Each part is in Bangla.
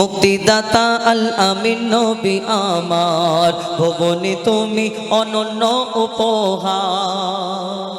মুক্তিদাতা আল আমিন নবী আমার ভবনে তুমি অনন্য উপহার।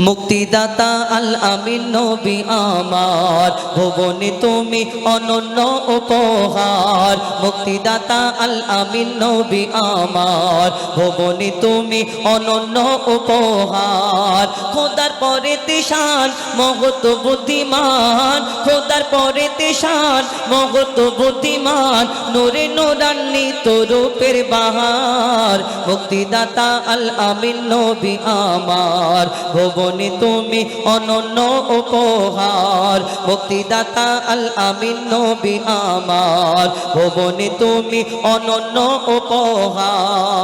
মুক্তিদাতা আল আমিন নবী আমার। ভুবনে তুমি অনন্য উপহার। মুক্তিদাতা আল আমিন নবী আমার। ভুবনে তুমি অনন্য উপহার। খোদার পরে তেশান মহত বুদ্ধিমান। খোদার পরে তেশান মহত বুদ্ধিমান। নূরে নূরান্বিত রূপের বাহার। মুক্তিদাতা আল আমিন নবী আমার। ভুবনে তুমি অনন্য উপহার। মুক্তিদাতা আল আমিন নবী আমার। ভুবনে তুমি অনন্য উপহার।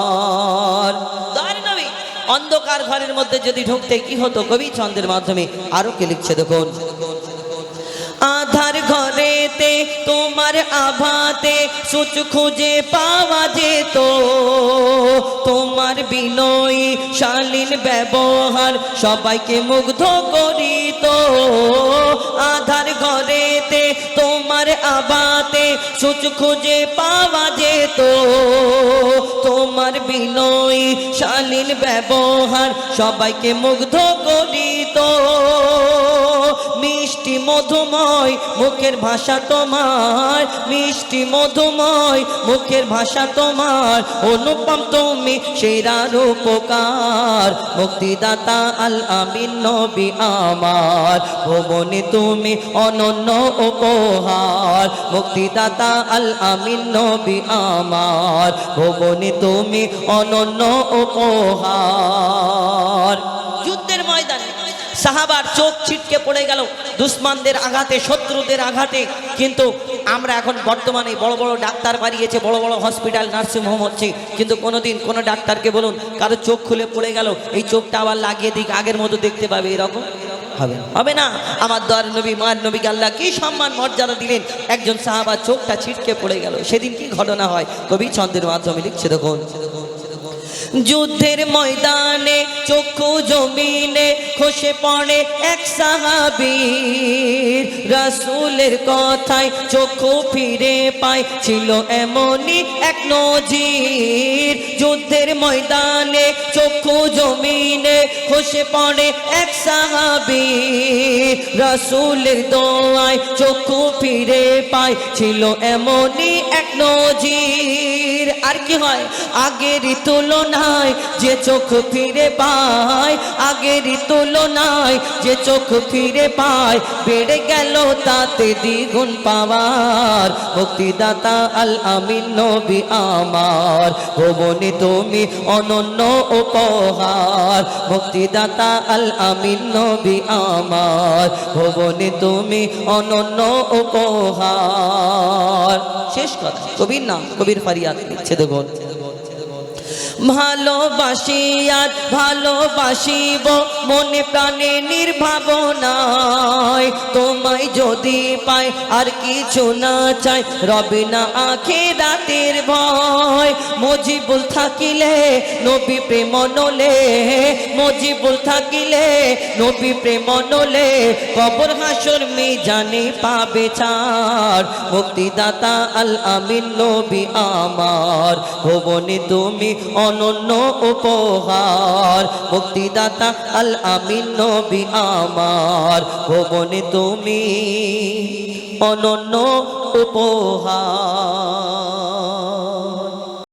অন্ধকার ঘরের মধ্যে যদি ঢুকতে কি হতো কবি ছন্দের মাধ্যমে? আরও কে লিখছে দেখুন। ঘরেতে তোমার আভাতে সুচ খুঁজে পাওয়া যেত। তোমার বিনয়ী, শালীন ব্যবহার সবাইকে মুগ্ধ করিত। আধার ঘরেতে, তোমার আবাতে সুচ খুঁজে পাওয়া যেত। তোমার বিনয়ী, শালীন ব্যবহার সবাইকে মুগ্ধ করিত। মিষ্টি মধুময়, মুখের ভাষা তোমার। মিষ্টি মধুময়, মুখের ভাষা তোমার। অনুপম তুমি সেরার উপকার। মুক্তিদাতা আল আমিন নবী আমার। ভুবনে তুমি অনন্য উপহার। মুক্তিদাতা আল আমিন নবী আমার। ভুবনে তুমি অনন্য উপহার। যুদ্ধের ময়দানে সাহাবার চোখ ছিটকে পড়ে গেল। দুশ্মনদের আঘাতে, শত্রুদের আঘাতে। কিন্তু আমরা এখন বর্তমানে বড় বড় ডাক্তার বাড়িয়েছে, বড় বড় হসপিটাল নার্সিংহোম হচ্ছে। কিন্তু কোনোদিন কোনো ডাক্তারকে বলুন, কারও চোখ খুলে পড়ে গেল। এই চোখটা আবার লাগিয়ে দিক, আগের মতো দেখতে পাবে, এরকম হবে। হবে না? আমার দর নবী, মার নবীকে আল্লাহ কি সম্মান, মর্যাদা দিলেন? একজন সাহাবার চোখটা ছিটকে পড়ে গেল। সেদিন কি ঘটনা হয়? কবি ছন্দের মাধ্যমে লিখছে দেখুন। যুদ্ধের ময়দানে চক্ষু জমিনে খসে পড়ে এক সাহাবীর। রাসূলের কথায় চক্ষু ফিরে পায় ছিল এমনই এক নজির। যুদ্ধের ময়দানে চক্ষু জমিনে খসে পড়ে এক সাহাবীর। রাসূলের দোয়ায় চক্ষু ফিরে পায় ছিল এমনই এক নজির। আর কি হয়? আগেরই তুলনায় যে চোখ ফিরে পায় আগেরই তুলনায় যে চোখ ফিরে পায়, বেড়ে গেল তাতে দ্বিগুণ পাওয়ার। মুক্তিদাতা আল আমিন নবী আমার, ভুবনে তুমি অনন্য উপহার। মুক্তিদাতা আল আমিন নবী আমার, ভুবনে তুমি অনন্য উপহার। শেষ কথা, কবির নাম, কবির ফারিয়াদ লিখছে দেখুন ভালোবাসিয়ার ভালোবাসিব, মনে প্রাণে নির্ভাবনায় তোমায় যদি পাই আর কিছু না চাই, রবে না আখে রাতের ভয়। মজিবুল থাকিলে নবী প্রেম নলে, মজিবুল থাকিলে নবী প্রেম নলে, কবর হাসর মি জানে পাবে চার মুক্তিদাতা আল আমিন নবী আমার, ভুবনে তুমি অনন্য উপহার। মুক্তিদাতা আল আমিন নবী আমার, ভুবনে তুমি অনন্য উপহার।